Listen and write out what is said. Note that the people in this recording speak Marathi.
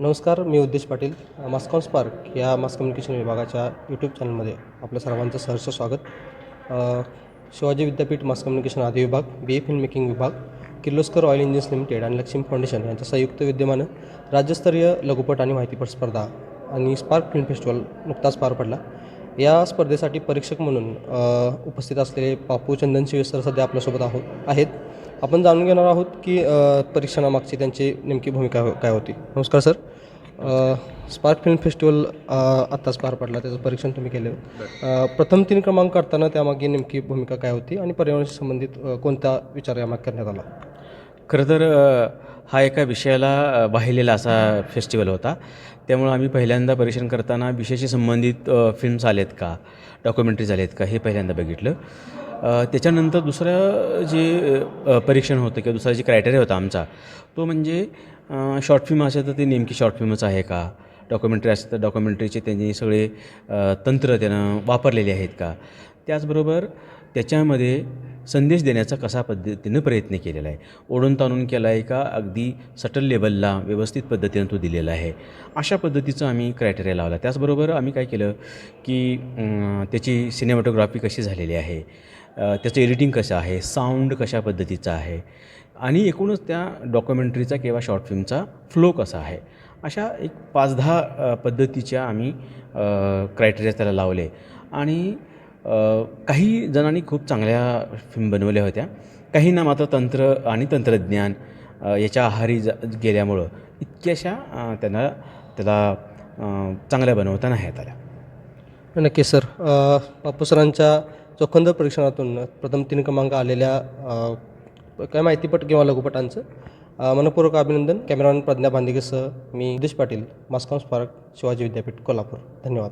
नमस्कार मी उद्देश पाटील मास्कॉन स्पार्क या मास कम्युनिकेशन विभागाच्या यूट्यूब चॅनलमध्ये आपलं सर्वांचं सहर्ष स्वागत. शिवाजी विद्यापीठ मास कम्युनिकेशन आदी विभाग बी ए फिल्म मेकिंग विभाग किर्लोस्कर ऑइल इंजिन्स लिमिटेड आणि लक्ष्मी फाउंडेशन यांच्या संयुक्त विद्यमानं राज्यस्तरीय लघुपट आणि माहितीपट स्पर्धा आणि स्पार्क फिल्म फेस्टिवल नुकताच पार पडला. या स्पर्धेसाठी परीक्षक म्हणून उपस्थित असलेले बापू चंदन शिवेसर सध्या आपल्यासोबत आहोत आहेत. आपण जाणून घेणार आहोत की परीक्षणामागची त्यांची नेमकी भूमिका हो-, काय होती. नमस्कार सर. स्पार्क फिल्म फेस्टिवल आत्ताच पार पडला. त्याचं परीक्षण तुम्ही केलं. प्रथम तीन क्रमांक करताना त्यामागे नेमकी भूमिका काय होती आणि पर्यावरणाशी संबंधित कोणता विचार यामागे करण्यात आला? खरं तर हा एका विषयाला वाहिलेला असा फेस्टिवल होता. त्यामुळं आम्ही पहिल्यांदा परीक्षण करताना विषयाशी संबंधित फिल्म्स आलेत का? डॉक्युमेंटरीज आलेत का? हे पहिल्यांदा बघितलं. त्याच्यानंतर दुसरं जे परीक्षण होतं किंवा दुसरा जे क्रायटेरिया होता आमचा तो म्हणजे शॉर्ट फिल्म असेल तर ते नेमकी शॉर्ट फिल्मच आहे का? डॉक्युमेंटरी असेल तर डॉक्युमेंटरीचे त्यांनी सगळे तंत्र त्यानं वापरलेले आहेत का? त्याचबरोबर त्याच्यामध्ये संदेश देण्याचा कसा पद्धतीनं प्रयत्न केलेला आहे? ओढून ताणून केला आहे का? अगदी सटल लेवलला व्यवस्थित पद्धतीनं तो दिलेला आहे. अशा पद्धतीचं आम्ही क्रायटेरिया लावला. त्याचबरोबर आम्ही काय केलं की त्याची सिनेमॅटोग्राफी कशी झालेली आहे? त्याचं एडिटिंग कसं आहे? साऊंड कशा पद्धतीचा आहे? आणि एकूणच त्या डॉक्युमेंटरीचा किंवा शॉर्ट फिल्मचा फ्लो कसा आहे? अशा एक पाच दहा पद्धतीच्या आम्ही क्रायटेरिया त्याला लावले. आणि काही जणांनी खूप चांगल्या फिल्म बनवल्या होत्या. काहींना मात्र तंत्र आणि तंत्रज्ञान याच्या आहारी जा गेल्यामुळं इतक्याशा त्यांना त्याला चांगल्या बनवता नाही येत आल्या. नक्की सर. बापूसरांच्या चोखंदर परीक्षणातून प्रथम तीन क्रमांक आलेल्या काय माहितीपट किंवा लघुपटांचं मनपूर्वक अभिनंदन. कॅमेरामॅन प्रज्ञा बांदिकेसह मी देश पाटील मास्कॉम स्पार्क शिवाजी विद्यापीठ कोल्हापूर. धन्यवाद.